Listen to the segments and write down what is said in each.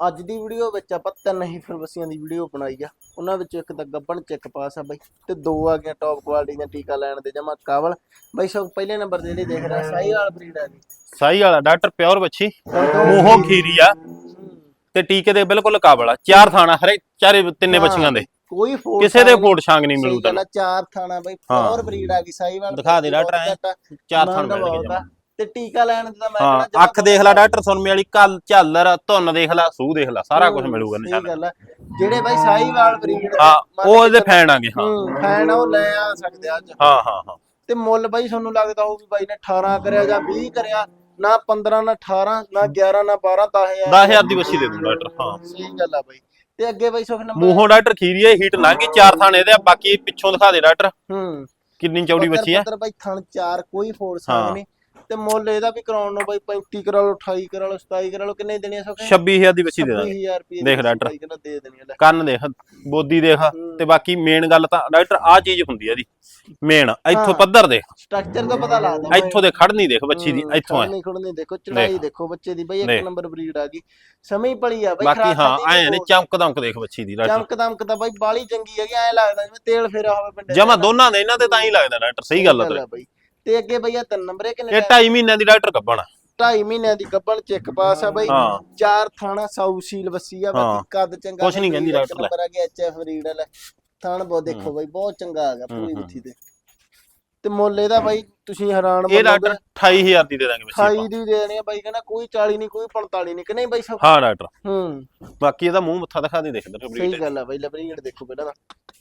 ਅੱਜ ਦੀ ਵੀਡੀਓ ਵਿੱਚ ਆਪਾਂ ਤਿੰਨ ਹੀ ਫਿਰਵਸੀਆਂ ਦੀ ਵੀਡੀਓ ਬਣਾਈ ਆ। ਉਹਨਾਂ ਵਿੱਚ ਇੱਕ ਤਾਂ ਗੱਬਣ ਚੈੱਕ ਪਾਸ ਆ ਬਾਈ ਤੇ ਦੋ ਆ ਗਈਆਂ ਟੌਪ ਕੁਆਲਿਟੀ ਦੀਆਂ ਟੀਕਾ ਲੈਣ ਦੇ ਜਮਾ ਕਾਵਲ ਬਾਈ ਸਭ ਪਹਿਲੇ ਨੰਬਰ ਤੇ ਜਿਹੜੀ ਦੇਖ ਰਿਹਾ ਸਾਈ ਵਾਲ ਬਰੀਡ ਆ ਗਈ ਸਾਈ ਵਾਲਾ ਡਾਕਟਰ ਪਿਓਰ ਬੱਚੀ ਮੂੰਹੋਂ ਖੀਰੀ ਆ ਤੇ ਟੀਕੇ ਦੇ ਬਿਲਕੁਲ ਕਾਬਲ ਆ। ਚਾਰ ਥਾਣਾ ਹਰੇ ਚਾਰੇ ਤਿੰਨੇ। ਬੱਚੀਆਂ ਦੇ। ਕੋਈ ਫੋੜ ਕਿਸੇ ਦੇ ਫੋੜ ਛਾਂਗ ਨਹੀਂ ਮਿਲੂ ਚਾਰ ਥਾਣਾ ਬਾਈ। ਪਿਓਰ ਬਰੀਡ ਆ ਗਈ ਸਾਈ ਵਾਲ ਦਿਖਾ ਦੇ ਡਾਕਟਰ। ਚਾਰ ਥਾਣ ਮਿਲਣਗੇ ਮਿਲਣਗੇ ਤੇ ਟੀਕਾ ਲੈਣ ਦਾ ਮੈਂ ਹਾਂ ਅੱਖ ਦੇਖ ਲੈ ਡਾਕਟਰ ਸੁਨਮੇ ਵਾਲੀ ਕੱਲ ਝਾਲਰ ਧੁੰਨ ਦੇਖ ਲੈ ਸੂਹ ਦੇਖ ਲੈ ਸਾਰਾ ਕੁਝ ਮਿਲੂਗਾ ਨਿਸ਼ਾਨ ਜਿਹੜੇ ਬਾਈ ਸਾਈ ਵਾਲ ਬਰੀਡ ਹਾਂ ਉਹ ਇਹਦੇ ਫੈਨ ਆਗੇ ਹਾਂ। ਫੈਨ ਉਹ ਲੈ ਆ ਸਕਦੇ ਅੱਜ। ਹਾਂ ਹਾਂ ਹਾਂ। ਤੇ ਮੁੱਲ ਬਾਈ ਤੁਹਾਨੂੰ ਲੱਗਦਾ ਹੋਊ ਵੀ ਬਾਈ ਨੇ 18 ਕਰਿਆ ਜਾਂ 20 ਕਰਿਆ ਨਾ 15 ਨਾ 18 ਨਾ 11 ਨਾ 12 10000 10000 ਦੀ ਬੱਚੀ ਦੇ ਦੂੰ ਡਾਕਟਰ ਹਾਂ। ਸਹੀ ਗੱਲ ਆ ਬਾਈ। ਤੇ ਅੱਗੇ ਬਾਈ ਸੁਖ ਨੰਬਰ ਮੂੰਹੋਂ ਡਾਕਟਰ ਖੀਰੀ ਹੈ ਹੀਟ ਲੰਘ ਚਾਰ ਥਾਣੇ ਦੇ ਆ, ਬਾਕੀ ਪਿੱਛੋਂ ਦਿਖਾ ਦੇ ਡਾਕਟਰ। ਹੂੰ। ਕਿੰਨੀ ਚੌੜੀ ਬੱਚੀ ਆ? ਬਾਈ ਥਣ 4 ਕੋਈ ਫੋਰਸ। ਨਹੀਂ। ਤੇ ਮੁੱਲ ਇਹਦਾ ਵੀ ਕਰਾਉਣ ਨੂੰ ਬਾਈ 35 ਕਰਾ ਲਓ 28 ਕਰਾ ਲਓ 27 ਕਰਾ ਲਓ ਕਿੰਨੇ ਦੇਣੀ ਆ ਸੁਖ? 26000 ਦੀ ਬੱਚੀ ਦੇ ਦਾਂਗੇ। 26000 ਰੁਪਏ ਦੇਖ ਡਾਕਟਰ। ਦੇ ਦੇਣੀ ਆ ਲੈ। ਕੰਨ ਦੇਖ ਬੋਦੀ ਦੇਖ ਤੇ ਬਾਕੀ ਮੇਨ ਗੱਲ ਤਾਂ ਡਾਕਟਰ ਆ ਚੀਜ਼ ਹੁੰਦੀ ਆ ਇਹਦੀ ਮੇਨ ਇੱਥੋਂ। ਪੱਧਰ ਦੇਖ। ਸਟਰਕਚਰ ਤਾਂ ਪਤਾ ਲੱਗਦਾ ਇੱਥੋਂ ਦੇ ਖੜਨੀ ਦੇਖ ਬੱਚੀ ਦੀ ਇੱਥੋਂ ਨਹੀਂ ਖੜਨੀ ਦੇਖੋ ਚੜਾਈ ਦੇਖ। ਬੱਚੇ ਦੀ ਬਾਈ ਇੱਕ। ਨੰਬਰ ਬਰੀਡ ਆ ਗਈ। ਸਮਝ ਹੀ ਪਲੀ ਆ ਬਾਈ ਬਾਕੀ ਹਾਂ ਐ ਨੇ। ਚਮਕ ਦਮਕ ਦੇਖ ਬੱਚੀ ਦੀ ਡਾਕਟਰ। ਚਮਕ ਦਮਕ ਤਾਂ ਬਾਈ ਬਾਲੀ ਚੰਗੀ ਹੈਗੀ ਐ ਲੱਗਦਾ ਜਿਵੇਂ ਤੇਲ ਫੇਰਿਆ ਹੋਵੇ ਪਿੰਡੇ ਜਮਾ ਦੋਨਾਂ ਦੇ ਇਹਨਾਂ ਤੇ ਤਾਂ ਹੀ। ਲੱਗਦਾ ਡਾਕਟਰ ਸਹੀ ਗੱਲ ਆ ਤੇਰੀ। ਤੇ ਅੱਗੇ ਬਈਆ ਤਿੰਨ ਨੰਬਰ ਕਿੰਨੇ ਇਹ 2.5 ਮਹੀਨਿਆਂ ਦੀ ਡਾਕਟਰ ਕੱਢਣਾ 2.5 ਮਹੀਨਿਆਂ ਦੀ ਗੱਬਣ ਚੈੱਕ ਪਾਸ ਆ ਬਾਈ ਹਾਂ ਚਾਰ ਥਾਣਾ ਸਾਊ ਸੀਲ ਵਸੀ ਆ ਹਾਂ। ਬਾਕੀ ਕੱਦ ਚੰਗਾ ਕੁਛ ਨੀ ਕਹਿੰਦੀ ਡਾਕਟਰ ਲੈ। ਨੰਬਰ ਆ ਗਿਆ ਐਚਐਫ ਰੀਡ ਵਾਲਾ ਥਾਣ ਬਹੁਤ ਦੇਖੋ ਬਾਈ ਬਹੁਤ ਚੰਗਾ ਆ ਗਿਆ ਪੂਰੀ ਹੂੰ, ਹੂੰ। ਵਿੱਥੀ ਤੇ ਤੇ ਮੁੱਲ ਇਹਦਾ ਬਾਈ ਤੁਸੀਂ ਹੈਰਾਨ ਇਹ ਡਾਕਟਰ 28000 ਦੀ ਦੇ ਦਾਂਗੇ ਬੱਚੀ 28 ਆਪਾਂ। ਦੀ ਦੇਣੀ ਆ ਬਾਈ ਕਹਿੰਦਾ ਕੋਈ 40 ਨਹੀਂ ਕੋਈ 45 ਨਹੀਂ ਕਿ ਨਹੀਂ ਬਾਈ ਸਭ ਹਾਂ ਡਾਕਟਰ। ਹੂੰ। ਬਾਕੀ ਇਹਦਾ ਮੂੰਹ ਮੱਥਾ ਦਿਖਾ ਦੇ ਦੇਖ ਡਾਕਟਰ ਸਹੀ ਗੱਲ ਆ ਬਾਈ ਲਬਰੀਗੜ ਦੇਖੋ ਪਹਿਲਾਂ ਤਾਂ।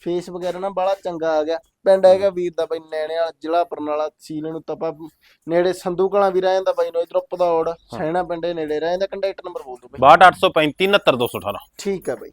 ਫੇਸ ਵਗੈਰਾ ਨਾ ਬੜਾ ਚੰਗਾ ਆ ਗਿਆ। ਪਿੰਡ ਹੈਗਾ ਵੀਰ ਦਾ ਬਾਈ ਨੈਣੇ ਵਾਲਾ ਜ਼ਿਲ੍ਹਾ ਬਰਨਾਲਾ ਤਹਿਸੀਲ ਨੂੰ ਤਪਾ ਨੇੜੇ ਸੰਧੂ ਕਲਾਂ ਵੀ ਰਹਿ ਜਾਂਦਾ ਬਾਈ ਨੂੰ ਇਧਰੋਂ ਪਧੌੜ ਸੈਣਾ ਪਿੰਡੇ ਨੇੜੇ ਰਹਿ ਜਾਂਦਾ ਕੰਟੈਕਟ ਨੰਬਰ ਬੋਲ ਦਿਓ ਬਾਈ। 62835 69218 ਠੀਕ ਆ ਬਾਈ।